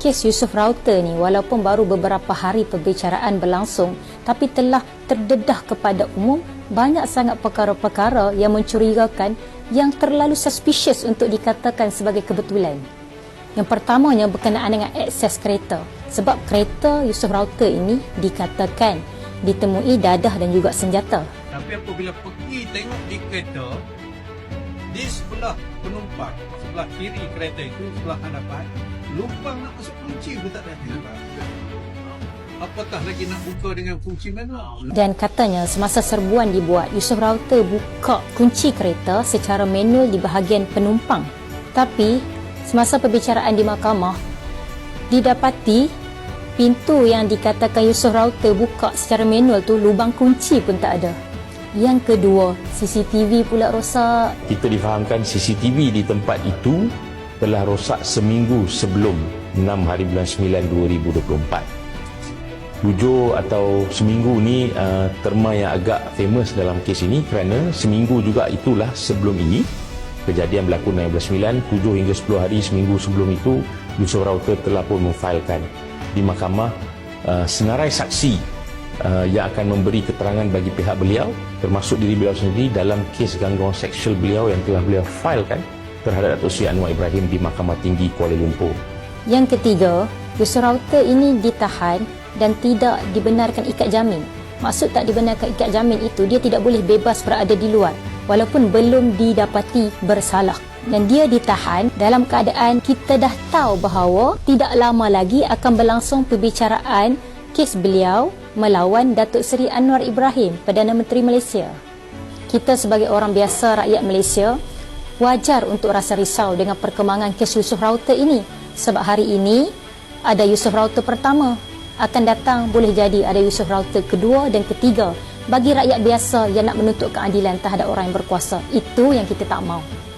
kes Yusuf Rauter ni walaupun baru beberapa hari perbicaraan berlangsung tapi telah terdedah kepada umum banyak sangat perkara-perkara yang mencurigakan yang terlalu suspicious untuk dikatakan sebagai kebetulan. Yang pertamanya berkenaan dengan akses kereta. Sebab kereta Yusuf Rauter ini dikatakan ditemui dadah dan juga senjata. Tapi apabila pergi tengok di kereta, di sebelah penumpang, sebelah kiri kereta itu, sebelah hadapan, lubang nak masuk kunci pun tak ada. Apakah lagi nak buka dengan kunci manual? Dan katanya semasa serbuan dibuat, Yusuf Rauter buka kunci kereta secara manual di bahagian penumpang. Tapi semasa perbicaraan di mahkamah, didapati pintu yang dikatakan Yusuf Rauter buka secara manual tu lubang kunci pun tak ada. Yang kedua, CCTV pula rosak. Kita difahamkan CCTV di tempat itu telah rosak seminggu sebelum 6 hari bulan 9 2024. Bujur atau seminggu ni uh, terma yang agak famous dalam kes ini kerana seminggu juga itulah sebelum ini kejadian berlaku 16 9 7 hingga 10 hari seminggu sebelum itu Yusuf Rauter telah pun memfailkan di mahkamah uh, senarai saksi uh, yang akan memberi keterangan bagi pihak beliau termasuk diri beliau sendiri dalam kes gangguan seksual beliau yang telah beliau failkan terhadap Datuk Seri Anwar Ibrahim di Mahkamah Tinggi Kuala Lumpur. Yang ketiga, Yusuf Rauter ini ditahan dan tidak dibenarkan ikat jamin. Maksud tak dibenarkan ikat jamin itu, dia tidak boleh bebas berada di luar walaupun belum didapati bersalah. Dan dia ditahan dalam keadaan kita dah tahu bahawa tidak lama lagi akan berlangsung perbicaraan kes beliau melawan Datuk Seri Anwar Ibrahim, Perdana Menteri Malaysia. Kita sebagai orang biasa rakyat Malaysia wajar untuk rasa risau dengan perkembangan kes Yusuf Rauter ini. Sebab hari ini ada Yusuf Rauter pertama. Akan datang boleh jadi ada Yusuf Rauter kedua dan ketiga. Bagi rakyat biasa yang nak menuntut keadilan terhadap orang yang berkuasa. Itu yang kita tak mahu